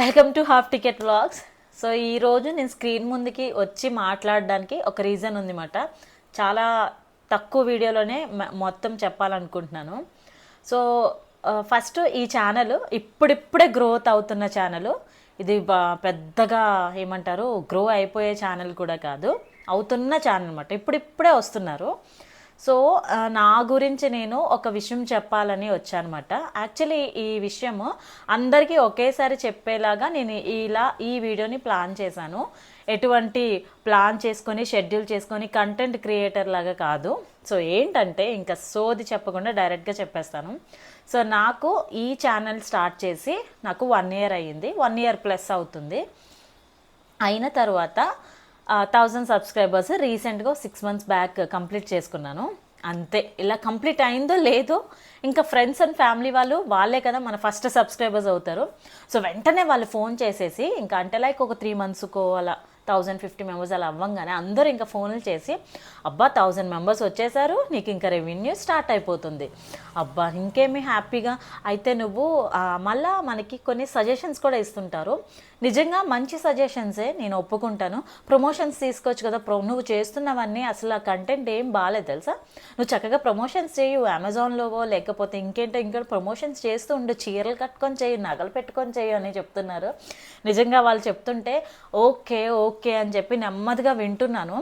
Welcome to half ticket vlogs so ఈరోజు నేను screen ముందుకి వచ్చి మాట్లాడడానికి ఒక రీజన్ ఉందన్నమాట చాలా తక్కువ వీడియోలోనే మొత్తం చెప్పాలనుకుంటున్నాను. సో ఫస్ట్ uh, ఈ ఛానల్ ఇప్పుడిప్పుడే గ్రోత్ అవుతున్న ఛానల్ ఇది పెద్దగా ఏమంటారు గ్రో అయిపోయే ఛానల్ కూడా కాదు. అవుతున్న ఛానల్ అనమాట ఇప్పుడిప్పుడే వస్తున్నారు. సో నా గురించి నేను ఒక విషయం చెప్పాలని వచ్చానమాట. యాక్చువల్లీ ఈ విషయము అందరికీ ఒకేసారి చెప్పేలాగా నేను ఇలా ఈ వీడియోని ప్లాన్ చేశాను. ఎటువంటి ప్లాన్ చేసుకొని షెడ్యూల్ చేసుకొని కంటెంట్ క్రియేటర్ లాగా కాదు. సో ఏంటంటే ఇంకా సోది చెప్పకుండా డైరెక్ట్గా చెప్పేస్తాను. సో నాకు ఈ ఛానల్ స్టార్ట్ చేసి నాకు వన్ ఇయర్ అయ్యింది. వన్ ఇయర్ ప్లస్ అవుతుంది. అయిన తర్వాత థౌజండ్ సబ్స్క్రైబర్స్ రీసెంట్గా సిక్స్ మంత్స్ బ్యాక్ కంప్లీట్ చేసుకున్నాను. అంతే. ఇలా కంప్లీట్ అయిందో లేదో ఇంకా ఫ్రెండ్స్ అండ్ ఫ్యామిలీ వాళ్ళు వాళ్ళే కదా మన ఫస్ట్ సబ్స్క్రైబర్స్ అవుతారు. సో వెంటనే వాళ్ళు ఫోన్ చేసేసి ఇంకా అంటే లైక్ ఒక త్రీ మంత్స్కో అలా థౌజండ్ ఫిఫ్టీ మెంబర్స్ అలా అవ్వంగానే అందరూ ఇంకా ఫోన్లు చేసి అబ్బా థౌజండ్ మెంబర్స్ వచ్చేసారు నీకు ఇంకా రెవెన్యూ స్టార్ట్ అయిపోతుంది. అబ్బా ఇంకేమి హ్యాపీగా. అయితే నువ్వు మళ్ళా మనకి కొన్ని సజెషన్స్ కూడా ఇస్తుంటారు. నిజంగా మంచి సజెషన్సే నేను ఒప్పుకుంటాను. ప్రమోషన్స్ తీసుకోవచ్చు కదా ప్రో నువ్వు చేస్తున్నవన్నీ అసలు ఆ కంటెంట్ ఏం బాగాలేదు తెలుసా? నువ్వు చక్కగా ప్రమోషన్స్ చేయు అమెజాన్లోవో లేకపోతే ఇంకేంటో ఇంకేంటో ప్రమోషన్స్ చేస్తూ ఉండు. చీరలు కట్టుకొని చేయు నగలు పెట్టుకొని చేయు అని చెప్తున్నారు. నిజంగా వాళ్ళు చెప్తుంటే ఓకే ఓకే ఓకే అని చెప్పి నెమ్మదిగా వింటున్నాను.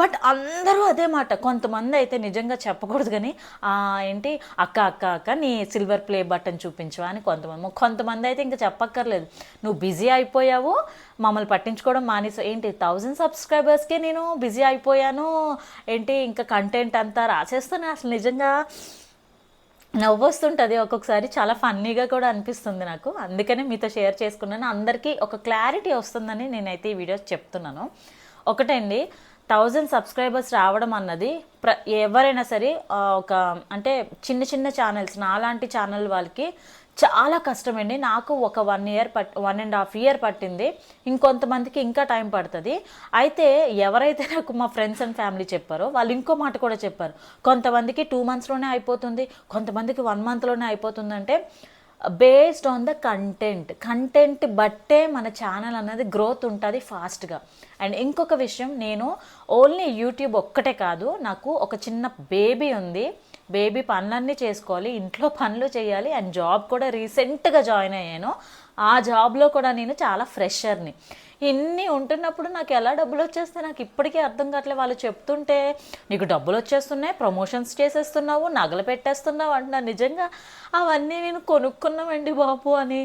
బట్ అందరూ అదే మాట కొంతమంది అయితే నిజంగా చెప్పకూడదు కానీ ఏంటి? అక్క అక్క అక్క నీ సిల్వర్ ప్లే బటన్ చూపించవా అని కొంతమంది కొంతమంది అయితే ఇంకా చెప్పక్కర్లేదు. నువ్వు బిజీ అయిపోయావు మమ్మల్ని పట్టించుకోవడం మానేసి ఏంటి థౌజండ్ సబ్స్క్రైబర్స్కే నేను బిజీ అయిపోయాను ఏంటి ఇంకా కంటెంట్ అంతా రాసేస్తాను అసలు నిజంగా నవ్వొస్తుంటుంది ఒక్కొక్కసారి చాలా ఫన్నీగా కూడా అనిపిస్తుంది నాకు. అందుకనే మీతో షేర్ చేసుకున్నాను. అందరికీ ఒక క్లారిటీ వస్తుందని నేనైతే ఈ వీడియో చెప్తున్నాను. ఒకటండి థౌజండ్ సబ్స్క్రైబర్స్ రావడం అన్నది ప్ర ఎవరైనా సరే ఒక అంటే చిన్న చిన్న ఛానల్స్ నాలాంటి ఛానల్ వాళ్ళకి చాలా కష్టమండి. నాకు ఒక వన్ ఇయర్ పట్ వన్ అండ్ హాఫ్ ఇయర్ పట్టింది. ఇంకొంతమందికి ఇంకా టైం పడుతుంది. అయితే ఎవరైతే నాకు మా ఫ్రెండ్స్ అండ్ ఫ్యామిలీ చెప్పారో వాళ్ళు ఇంకో మాట కూడా చెప్పారు. కొంతమందికి టూ మంత్స్లోనే అయిపోతుంది. కొంతమందికి వన్ మంత్లోనే అయిపోతుందంటే based on the content content బట్టే మన ఛానల్ అనేది గ్రోత్ ఉంటుంది ఫాస్ట్గా అండ్ ఇంకొక విషయం నేను ఓన్లీ యూట్యూబ్ ఒక్కటే కాదు నాకు ఒక చిన్న బేబీ ఉంది. బేబీ పనులన్నీ చేసుకోవాలి ఇంట్లో పనులు చేయాలి అండ్ జాబ్ కూడా రీసెంట్గా జాయిన్ అయ్యాను. ఆ జాబ్లో కూడా నేను చాలా ఫ్రెషర్ని. ఇన్ని ఉంటున్నప్పుడు నాకు ఎలా డబ్బులు వచ్చేస్తే నాకు ఇప్పటికీ అర్థం కావట్లేదు. వాళ్ళు చెప్తుంటే నీకు డబ్బులు వచ్చేస్తున్నాయి ప్రమోషన్స్ చేసేస్తున్నావు నగలు పెట్టేస్తున్నావు అంటున్నారు. నిజంగా అవన్నీ నేను కొనుక్కున్నామండి బాబు అని.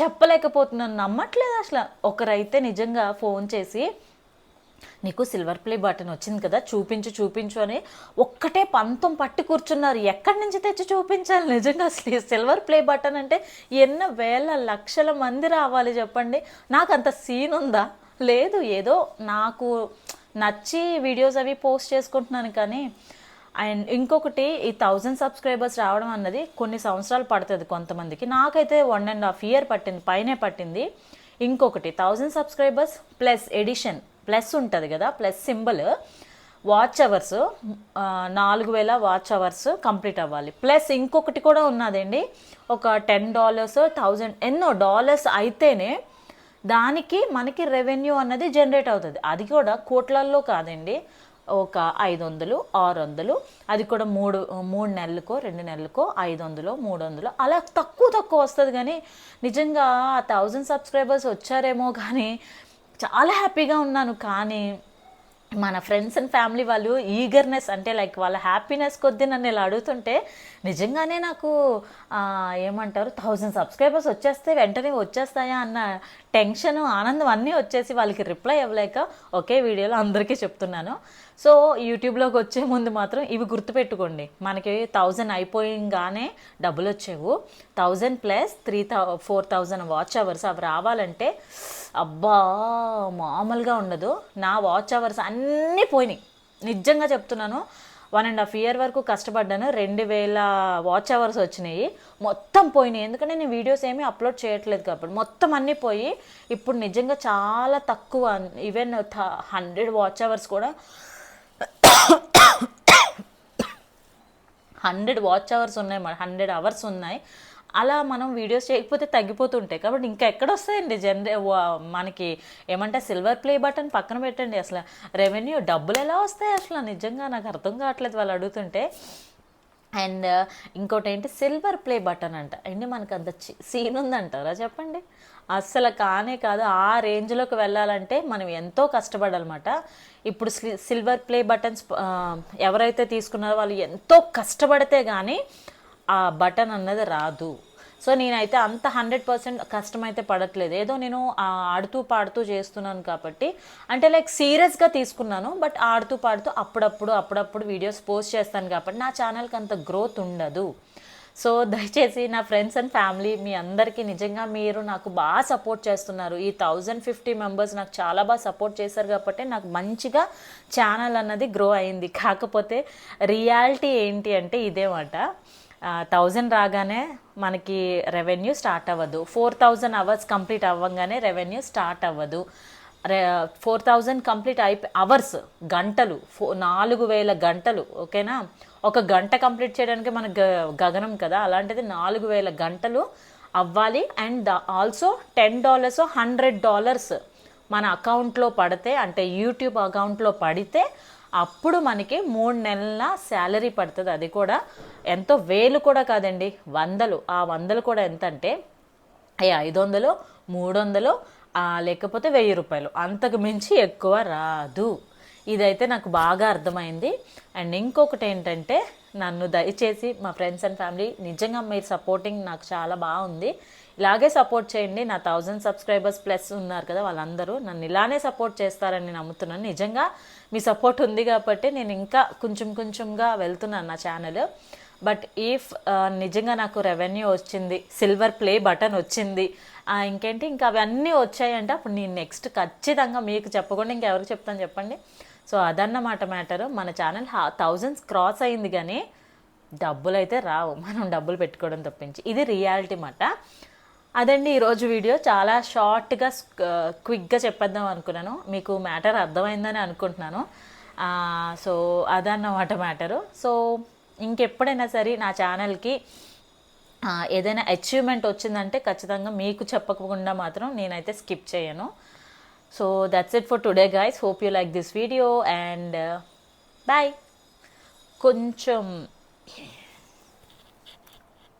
చెప్పలేకపోతున్నాను. నమ్మట్లేదు అసలు. ఒకరైతే నిజంగా ఫోన్ చేసి నీకు సిల్వర్ ప్లే బటన్ వచ్చింది కదా చూపించు చూపించు అని ఒక్కటే పంతం పట్టి కూర్చున్నారు. ఎక్కడి నుంచి తెచ్చి చూపించాలి? నిజంగా అసలు సిల్వర్ ప్లే బటన్ అంటే ఎన్న వేల లక్షల మంది రావాలి చెప్పండి. నాకు అంత సీన్ ఉందా? లేదు. ఏదో నాకు నచ్చి వీడియోస్ అవి పోస్ట్ చేసుకుంటున్నాను కానీ అండ్ ఇంకొకటి ఈ థౌజండ్ సబ్స్క్రైబర్స్ రావడం అన్నది కొన్ని సంవత్సరాలు పడుతుంది కొంతమందికి. నాకైతే వన్ అండ్ హాఫ్ ఇయర్ పట్టింది పైనే పట్టింది. ఇంకొకటి thousand subscribers plus edition plus ఉంటుంది కదా ప్లస్ సింబల్ వాచ్ అవర్స్ నాలుగు వేల వాచ్ అవర్స్ కంప్లీట్ అవ్వాలి. ప్లస్ ఇంకొకటి కూడా ఉన్నదండి ఒక టెన్ డాలర్స్ థౌజండ్ ఎన్నో డాలర్స్ అయితేనే దానికి మనకి రెవెన్యూ అన్నది జనరేట్ అవుతుంది. అది కూడా కోట్లల్లో కాదండి ఒక ఐదు వందలు ఆరు వందలు అది కూడా మూడు మూడు నెలలకో రెండు నెలలకో ఐదు వందలు మూడు వందలు అలా తక్కువ తక్కువ వస్తుంది కానీ నిజంగా ఆ థౌజండ్ సబ్స్క్రైబర్స్ వచ్చారేమో కానీ చాలా హ్యాపీగా ఉన్నాను. కానీ మన ఫ్రెండ్స్ అండ్ ఫ్యామిలీ వాళ్ళు ఈగర్నెస్ అంటే లైక్ వాళ్ళ హ్యాపీనెస్ కొద్దీ నన్ను ఇలా అడుగుతుంటే నిజంగానే నాకు ఏమంటారు థౌజండ్ సబ్స్క్రైబర్స్ వచ్చేస్తే వెంటనే వచ్చేస్తాయా అన్న టెన్షన్ ఆనందం అన్నీ వచ్చేసి వాళ్ళకి రిప్లై ఇవ్వలేక ఒకే వీడియోలో అందరికీ చెప్తున్నాను. సో యూట్యూబ్లోకి వచ్చే ముందు మాత్రం ఇవి గుర్తుపెట్టుకోండి. మనకి థౌజండ్ అయిపోయింగానే డబ్బులు వచ్చేవు. థౌజండ్ ప్లస్ త్రీ థౌ ఫోర్ థౌజండ్ వాచ్ అవర్స్ అవి రావాలంటే అబ్బా మామూలుగా ఉండదు. నా వాచ్ అవర్స్ అన్నీ పోయినాయి. నిజంగా చెప్తున్నాను. వన్ అండ్ హాఫ్ ఇయర్ వరకు కష్టపడ్డాను. రెండు వేల వాచ్ అవర్స్ వచ్చినాయి. మొత్తం పోయినాయి. ఎందుకంటే నేను వీడియోస్ ఏమీ అప్లోడ్ చేయట్లేదు కాబట్టి. మొత్తం అన్నీ పోయి ఇప్పుడు నిజంగా చాలా తక్కువ. ఈవెన్ హండ్రెడ్ వాచ్ అవర్స్ కూడా హండ్రెడ్ వాచ్ అవర్స్ ఉన్నాయి మరి. హండ్రెడ్ అవర్స్ ఉన్నాయి. అలా మనం వీడియోస్ చేయకపోతే తగ్గిపోతుంటాయి. కాబట్టి ఇంకా ఎక్కడ వస్తాయండి జనరే మనకి ఏమంటే సిల్వర్ ప్లే బటన్ పక్కన పెట్టండి. అసలు రెవెన్యూ డబ్బులు ఎలా వస్తాయి అసలు? నిజంగా నాకు అర్థం కావట్లేదు వాళ్ళు అడుగుతుంటే. అండ్ ఇంకోటి ఏంటి సిల్వర్ ప్లే బటన్ అంట. అండి మనకు అంత సీన్ ఉందంటారా చెప్పండి? అస్సలు కానే కాదు. ఆ రేంజ్లోకి వెళ్ళాలంటే మనం ఎంతో కష్టపడాలన్నమాట. ఇప్పుడు సిల్వర్ ప్లే బటన్స్ ఎవరైతే తీసుకున్నారో వాళ్ళు ఎంతో కష్టపడితే కానీ ఆ బటన్ అన్నది రాదు. సో నేనైతే అంత హండ్రెడ్ పర్సెంట్ కష్టం అయితే పడట్లేదు. ఏదో నేను ఆడుతూ పాడుతూ చేస్తున్నాను కాబట్టి అంటే లైక్ సీరియస్గా తీసుకున్నాను బట్ ఆడుతూ పాడుతూ అప్పుడప్పుడు అప్పుడప్పుడు వీడియోస్ పోస్ట్ చేస్తాను కాబట్టి నా ఛానల్కి అంత గ్రోత్ ఉండదు. సో దయచేసి నా ఫ్రెండ్స్ అండ్ ఫ్యామిలీ మీ అందరికీ నిజంగా మీరు నాకు బాగా సపోర్ట్ చేస్తున్నారు. ఈ థౌజండ్ ఫిఫ్టీ మెంబర్స్ నాకు చాలా బాగా సపోర్ట్ చేశారు కాబట్టి నాకు మంచిగా ఛానల్ అన్నది గ్రో అయింది. కాకపోతే రియాలిటీ ఏంటి అంటే ఇదే మాట. థౌజండ్ రాగానే మనకి రెవెన్యూ స్టార్ట్ అవ్వదు. ఫోర్ థౌజండ్ అవర్స్ కంప్లీట్ అవ్వగానే రెవెన్యూ స్టార్ట్ అవ్వదు. రే ఫోర్ థౌజండ్ కంప్లీట్ అయిపోయి అవర్స్ గంటలు ఫో నాలుగు వేల గంటలు ఓకేనా? ఒక గంట కంప్లీట్ చేయడానికి మన గగనం కదా? అలాంటిది నాలుగు వేల గంటలు అవ్వాలి. And also ten dollars hundred dollars మన అకౌంట్లో పడితే అంటే యూట్యూబ్ అకౌంట్లో పడితే అప్పుడు మనకి మూడు నెలల శాలరీ పడుతుంది. అది కూడా ఎంతో వేలు కూడా కాదండి. వందలు. ఆ వందలు కూడా ఎంత అంటే ఐదు వందలు మూడు వందలు లేకపోతే వెయ్యి రూపాయలు. అంతకు మించి ఎక్కువ రాదు. ఇదైతే నాకు బాగా అర్థమైంది. అండ్ ఇంకొకటి ఏంటంటే నన్ను దయచేసి మా ఫ్రెండ్స్ అండ్ ఫ్యామిలీ నిజంగా మీరు సపోర్టింగ్ నాకు చాలా బాగుంది. ఇలాగే సపోర్ట్ చేయండి. నా థౌజండ్ సబ్స్క్రైబర్స్ ప్లస్ ఉన్నారు కదా వాళ్ళందరూ. నన్ను ఇలానే సపోర్ట్ చేస్తారని నమ్ముతున్నాను. నిజంగా మీ సపోర్ట్ ఉంది కాబట్టి నేను ఇంకా కొంచెం కొంచెంగా వెళ్తున్నాను నా ఛానల్. బట్ ఈఫ్ నిజంగా నాకు రెవెన్యూ వచ్చింది సిల్వర్ ప్లే బటన్ వచ్చింది ఇంకేంటి ఇంకా అవన్నీ వచ్చాయంటే అప్పుడు నేను నెక్స్ట్ ఖచ్చితంగా మీకు చెప్పకుండా ఇంకెవరికి చెప్తాను చెప్పండి. సో అదన్నమాట మ్యాటర్. మన ఛానల్ థౌజండ్స్ క్రాస్ అయింది కానీ డబ్బులు అయితే రావు. మనం డబ్బులు పెట్టుకోవడం తప్పించి. ఇది రియాలిటీ మాట. అదండి ఈరోజు వీడియో. చాలా షార్ట్గా క్విక్గా చెప్పేద్దాం అనుకున్నాను. మీకు మ్యాటర్ అర్థమైందని అనుకుంటున్నాను. సో అదన్నమాట మ్యాటరు. సో ఇంకెప్పుడైనా సరే నా ఛానల్కి ఏదైనా అచీవ్మెంట్ వచ్చిందంటే ఖచ్చితంగా మీకు చెప్పకుండా మాత్రం నేనైతే స్కిప్ చేయను. So that's it for today guys. Hope you like this video and uh, bye. Kunchum.